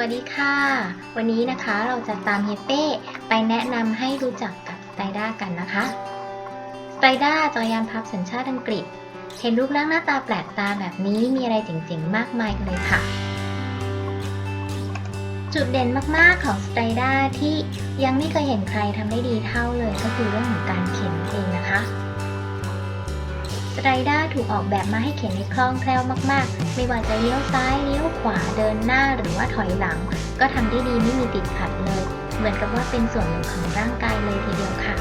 วัสดีค่ะ วันนี้นะคะเราจะตามเฮเป้ไปแนะนำให้รู้จักกับสไตด้ากันนะคะสไตด้าจักรยานพับสัญชาติอังกฤษ เห็นรูปร่างหน้าตาแปลกตาแบบนี้มีอะไรเจ๋งๆ มากมายกันเลยค่ะ จุดเด่นมากๆของสไตด้าที่ยังไม่เคยเห็นใครทำได้ดีเท่าเลยก็คือเรื่องของการเข็นเองนะคะ สไตรด้าถูกออกแบบมาให้เข็นได้คล่องแคล่วมากๆ ไม่ว่าจะเลี้ยวซ้ายเลี้ยวขวาเดินหน้าหรือว่าถอยหลัง ก็ทำได้ดีไม่มีติดขัดเลย เหมือนกับว่าเป็นส่วนหนึ่งของร่างกายเลยทีเดียวค่ะ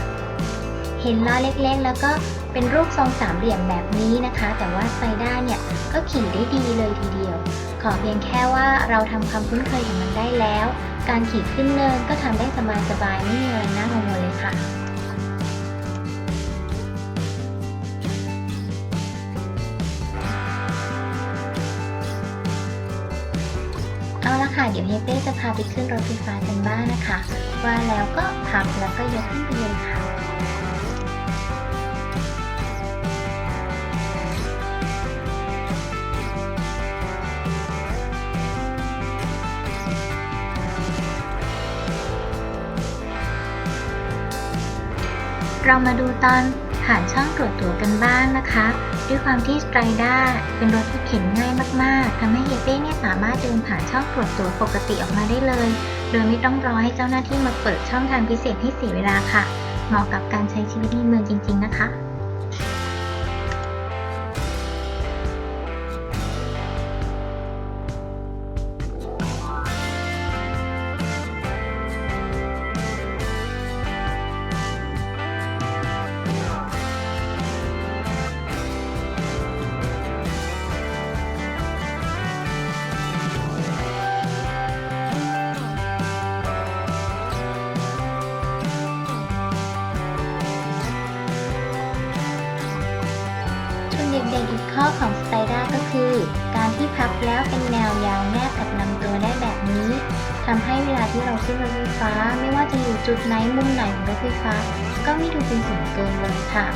เห็นล้อเล็กๆ แล้วก็เป็นรูปทรงสามเหลี่ยมแบบนี้นะคะ แต่ว่าสไตรด้าเนี่ยก็ขี่ได้ดีเลยทีเดียว ขอเพียงแค่ว่าเราทำความคุ้นเคยกับมันได้แล้ว การขี่ขึ้นเนินก็ทำได้สบายๆไม่มีอะไรน่ากังวลเลยค่ะ ค่ะเดี๋ยวเฮเป้จะพาไปขึ้นรถไฟฟ้ากันบ้างนะคะ ว่าแล้วก็พับแล้วก็ยกขึ้นไปเลยค่ะเรามาดูตอนผ่านช่องตรวจตั๋วกันบ้างนะคะ ด้วยความที่สไตรด้าเป็นรถที่เข็นง่ายมากๆทำให้เฮเป้เนี่ยสามารถเดินผ่านช่องตรวจตัวปกติออกมาได้เลย โดยไม่ต้องรอให้เจ้าหน้าที่มาเปิดช่องทางพิเศษให้เสียเวลาค่ะ เหมาะกับการใช้ชีวิตในเมืองจริง ๆ นะคะ เด่นอีกข้อของสไตด้าก็คือ การที่พับแล้วเป็นแนวยาวแนบกับลำตัวได้แบบนี้ทำให้เวลาที่เราขึ้นรถไฟฟ้า ไม่ว่าจะอยู่จุดไหนมุมไหนของรถไฟฟ้า ก็ไม่ดูเป็นสูงเกินเลยค่ะ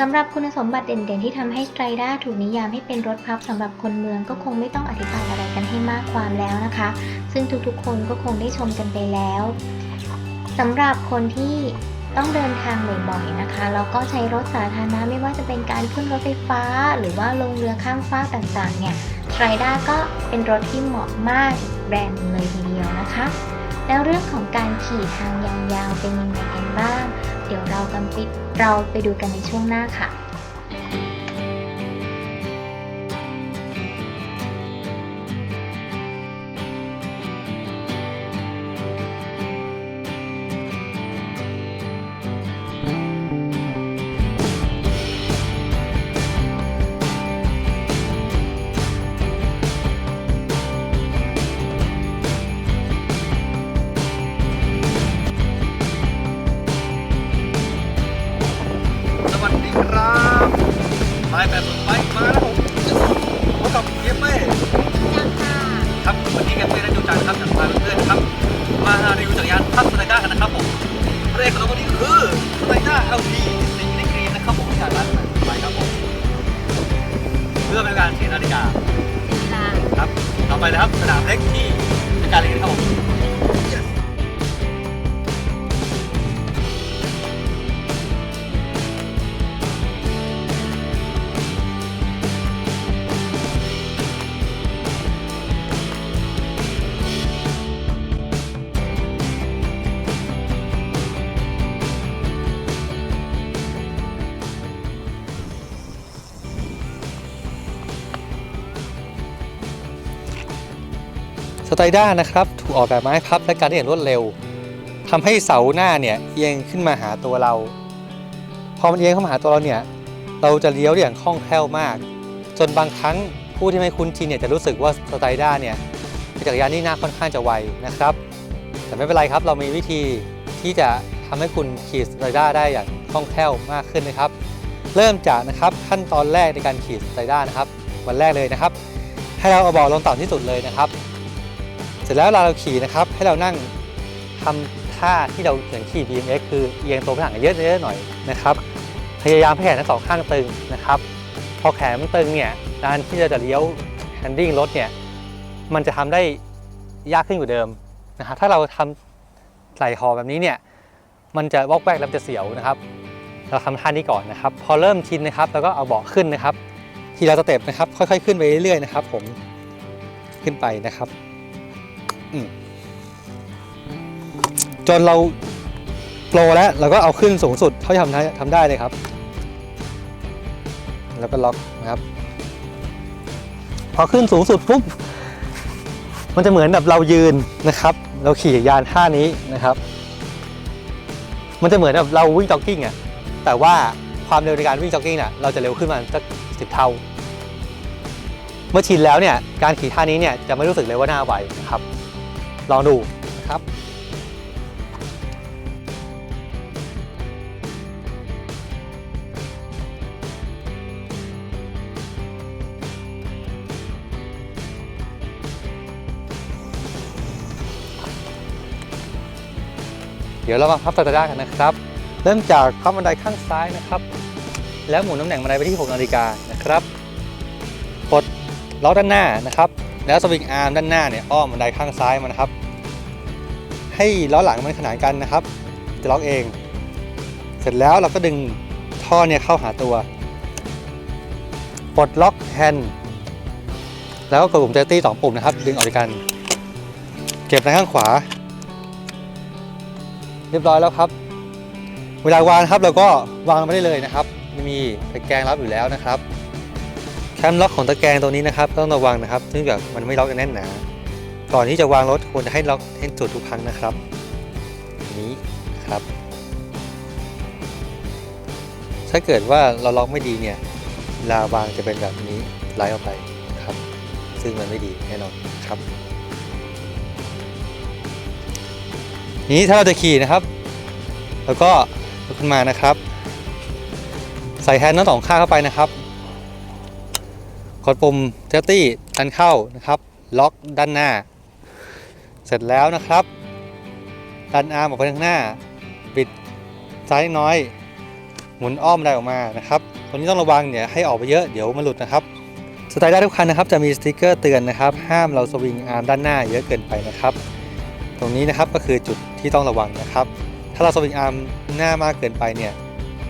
สำหรับคุณสมบัติเด่นๆ ที่ทำให้ไตรด้าถูกนิยามให้เป็นรถพับสำหรับคนเมืองก็คงไม่ต้องอธิบายอะไรกันให้มากความแล้วนะคะ ซึ่งทุกๆ คนก็คงได้ชมกันไปแล้วสำหรับคนที่ต้องเดินทางบ่อยๆนะคะแล้วก็ใช้รถสาธารณะไม่ว่าจะเป็นการขึ้นรถไฟฟ้า หรือว่าลงเรือข้ามฟากต่างๆ เนี่ยไตรด้าก็เป็นรถที่เหมาะมากอีกแบรนด์เลยทีเดียวนะคะ แล้วเรื่องของการขี่ทางยาวๆเป็นยังไงกันบ้าง เดี๋ยวเรากันไปเราไปดูกันในช่วงหน้าค่ะ ไลด้า LT สีในกรีนนะครับผมจากร้านไปครับผมเพื่อเป็นการเสียนาฬิกาครับ ต่อไปนะครับสนามเล็กที่เป็นการเรียนครับผม ไตรด้านะครับถูกออกแบบมาให้พับและการได้อย่างรวดเร็วทำให้เสาหน้าเนี่ยเอียงขึ้นมาหาตัวเรา พอมันเอียงเข้ามาหาตัวเราเนี่ยเราจะเลี้ยวได้อย่างคล่องแคล่วมาก จนบางครั้งผู้ที่ไม่คุ้นชินเนี่ยจะรู้สึกว่าสไตรด้าเนี่ยเป็นจักรยานที่หน้าค่อนข้างจะไวนะครับ แต่ไม่เป็นไรครับเรามีวิธีที่จะทำให้คุณขี่สไตรด้าได้อย่างคล่องแคล่วมากขึ้นนะครับ เริ่มจากนะครับขั้นตอนแรกในการขี่สไตรด้านะครับ วันแรกเลยนะครับ ให้เราเอาเบาะลงต่ำที่สุดเลยนะครับ เสร็จแล้วเวลาเราขี่นะครับให้เรานั่งทำท่าที่เราเหมือนขี่ BMX คือเอียงตัวไปหลังเยอะๆหน่อยนะครับพยายามให้แขนทั้งสองข้างตึงนะครับ พอแขนมันตึงเนี่ยการที่เราจะเลี้ยวแฮนดิ้งรถเนี่ยมันจะทำได้ยากขึ้นกว่าเดิมนะครับถ้าเราทำไหล่คอแบบนี้เนี่ยมันจะวอกแวกแล้วจะเสียวนะครับ เราทำท่านี้ก่อนนะครับ พอเริ่มชินนะครับเราก็เอาเบาะขึ้นนะครับ ทีละสเต็ปนะครับ ค่อยๆ ขึ้นไปเรื่อยๆนะครับ ผมขึ้นไปนะครับ จนเราโปรแล้วเราก็เอาขึ้นสูงสุดเท่าที่ทำได้ทำได้เลยครับ แล้วก็ล็อกนะครับ พอขึ้นสูงสุดปุ๊บมันจะเหมือนแบบเรายืนนะครับ เราขี่ยานท่านี้นะครับ มันจะเหมือนแบบเราวิ่งจ็อกกิ้งอะแต่ว่าความเร็วในการวิ่งจ็อกกิ้งเนี่ยเราจะเร็วขึ้นมาสักสิบเท่า เมื่อชินแล้วเนี่ยการขี่ท่านี้เนี่ยจะไม่รู้สึกเลยว่าหน้าไหวนะครับ ลองดูนะครับเดี๋ยวเรามาพับสตาร์ทกันนะครับ เริ่มจากพับบันไดข้างซ้ายนะครับ แล้วหมุนน้ำแหน่งบันไดไปที่ 6 นาฬิกานะครับ กดล็อกด้านหน้านะครับ แล้วสวิงอาร์มด้านหน้าเนี่ยอ้อมบันไดข้างซ้ายมานะครับ ให้ล้อหลังมันขนานกันนะครับ จะล็อกเอง เสร็จแล้วเราก็ดึงท่อเนี่ยเข้าหาตัวปลดล็อกแฮนด์แล้วก็กดปุ่มเจตี้สองปุ่มนะครับ ดึงออกจากกัน เก็บในข้างขวา เรียบร้อยแล้วครับ เวลาวางครับเราก็วางไม่ได้เลยนะครับมีตะแกรงรับอยู่แล้วนะครับ แคมล็อกของตะแกรงตัวนี้นะครับต้องระวังนะครับซึ่งแบบมันไม่ล็อกกันแน่นหนา ก่อนที่จะวางรถควรจะให้ล็อกให้จุดทุกครั้งนะครับนี้ครับ ถ้าเกิดว่าเราล็อกไม่ดีเนี่ยลาวางจะเป็นแบบนี้ไหลออกไปครับ ซึ่งมันไม่ดีแน่นอนครับ นี้ถ้าเราจะขี่นะครับ แล้วก็ขึ้นมานะครับ ใส่แฮนด์ทั้งสองข้างเข้าไปนะครับ กดปุ่มเจตี้ดันเข้านะครับ ล็อกด้านหน้า เสร็จแล้วนะครับดันอาร์มออกไปข้างหน้าบิดซ้ายน้อย หมุนอ้อมได้ออกมานะครับตัวนี้ต้องระวังเนี่ยให้ออกไปเยอะเดี๋ยวมันหลุดนะครับสไตล์ได้ทุกคันนะครับจะมีสติกเกอร์เตือนนะครับ ห้ามเราสวิงอาร์มด้านหน้าเยอะเกินไปนะครับ ตรงนี้นะครับก็คือจุดที่ต้องระวังนะครับ ถ้าเราสวิงอาร์มหน้ามากเกินไปเนี่ย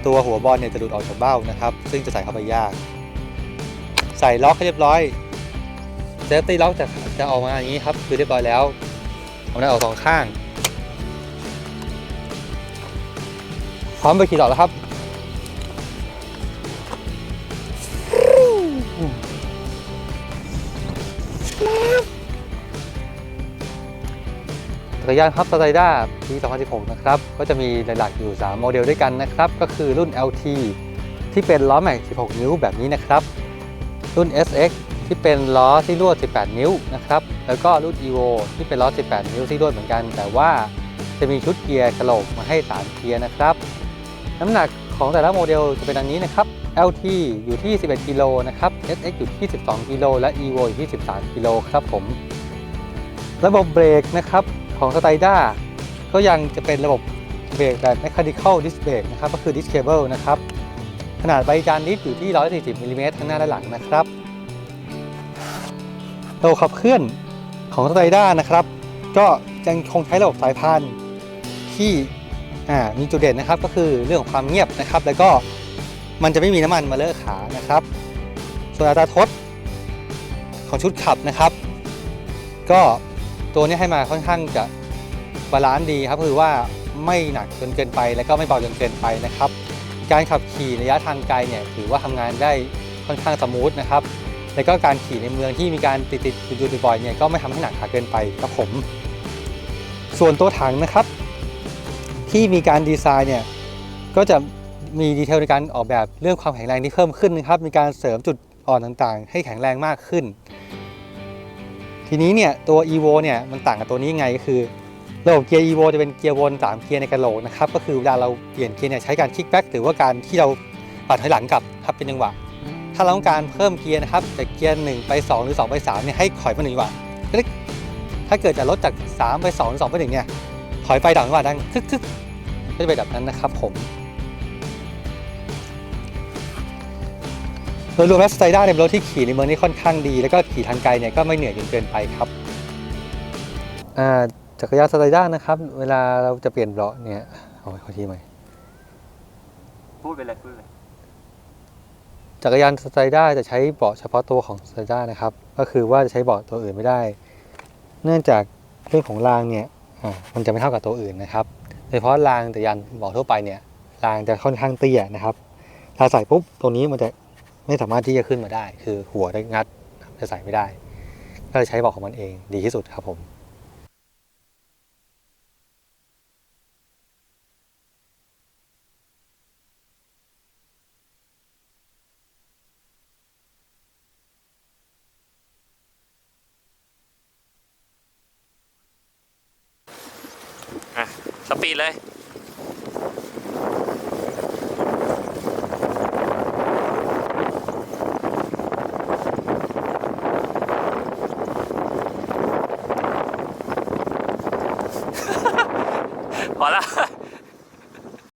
ตัวหัวบอลเนี่ยจะหลุดออกจากเบ้านะครับ ซึ่งจะใส่เข้าไปยาก ใส่ล็อกให้เรียบร้อยเซฟตี้ล็อกจะจะออกมาอย่างนี้ครับคือเรียบร้อยแล้วเอาหน้าออกสองข้าง พร้อมไปขี่ต่อแล้วครับจักรยานครับสไตด้าปี 2016 นะครับ ก็จะมีหลักๆอยู่ 3 โมเดลด้วยกันนะครับ ก็คือรุ่น LT ที่เป็นล้อแม็ก 16 นิ้วแบบนี้นะครับ รุ่น SX ที่เป็นล้อที่รวด 18 นิ้วนะครับ แล้วก็รุ่น EVO ที่เป็นล้อ 18 นิ้วที่รวดเหมือนกัน แต่ว่าจะมีชุดเกียร์กระโหลกมาให้ 3 เกียร์นะครับ น้ำหนักของแต่ละโมเดลจะเป็นดังนี้นะครับ LT อยู่ที่ 11 กิโลนะครับ SX อยู่ที่ 12 กิโล และ EVO อยู่ที่ 13 กิโลครับผม ระบบเบรกนะครับของสไตด้าก็ยังจะเป็นระบบเบรกแบบ mechanical disc brake นะครับ ก็คือ disc cable นะครับ ขนาดใบจานดิสอยู่ที่ 140มิลลิเมตรทั้งหน้าและหลังนะครับระบบขับเคลื่อนของสไตด้านะครับ ก็ยังคงใช้ระบบสายพานที่มีจุดเด่นนะครับ ก็คือเรื่องของความเงียบนะครับ แล้วก็มันจะไม่มีน้ำมันมาเลอะขานะครับ ส่วนอัตราทดของชุดขับนะครับ ก็ตัวนี้ให้มาค่อนข้างจะบาลานซ์ดีครับคือว่าไม่หนักจนเกินไป แล้วก็ไม่เบาจนเกินไปนะครับ การขับขี่ระยะทางไกลเนี่ยถือว่าทำงานได้ค่อนข้างสมูทนะครับแล้วก็การขี่ในเมืองที่มีการติดติดๆหยุดๆบ่อยเนี่ยก็ไม่ทำให้หนักขาเกินไปครับผม ส่วนตัวถังนะครับ ที่มีการดีไซน์เนี่ยก็จะมีดีเทลในการออกแบบเรื่องความแข็งแรงที่เพิ่มขึ้นนะครับ มีการเสริมจุดอ่อนต่างๆ ให้แข็งแรงมากขึ้น ทีนี้เนี่ยตัว evo เนี่ยมันต่างกับตัวนี้ไงก็คือ ระบบเกียร์ evo จะเป็นเกียร์วน 3 เกียร์ในกระโหลกนะครับ ก็คือเวลาเราเปลี่ยนเกียร์เนี่ยใช้การคิกแบ็กหรือว่าการที่เราปัดถอยหลังกลับครับเป็นจังหวะ ถ้าเราต้องการเพิ่มเกียร์นะครับจากเกียร์1ไป 2 หรือ 2 ไป3เนี่ยให้ถอยมาหนึ่งจังหวะคลิกถ้าเกิดจะลดจาก 3 ไป 2 หรือ 2 ไป1เนี่ยถอยไปดังจังหวะดังคึกคึกก็จะเป็นแบบนั้นนะครับผมโดยรวมแล้วสไตด้าในยเป็นรถที่ขี่ในเมืองนี่ค่อนข้างดี แล้วก็ขี่ทางไกลเนี่ยก็ไม่เหนื่อยจนเกินไปครับอ่า จักรยานสไตด้านะครับ เวลาเราจะเปลี่ยนเบาะเนี่ยเอาขอทีใหม่พูดไปเลยพูดไปเลยจักรยานสไตรด้าจะใช้เบาะเฉพาะตัวของสไตรด้านะครับ ก็คือว่าจะใช้เบาะตัวอื่นไม่ได้ เนื่องจากเรื่องของรางเนี่ยอ่ามันจะไม่เท่ากับตัวอื่นนะครับโดยเฉพาะรางจักรยานเบาะทั่วไปเนี่ยรางจะค่อนข้างเตี้ยนะครับถ้าใส่ปุ๊บตรงนี้มันจะไม่สามารถที่จะขึ้นมาได้ คือหัวได้งัดจะใส่ไม่ได้ ก็เลยใช้เบาะของมันเองดีที่สุดครับผม สปีดเลย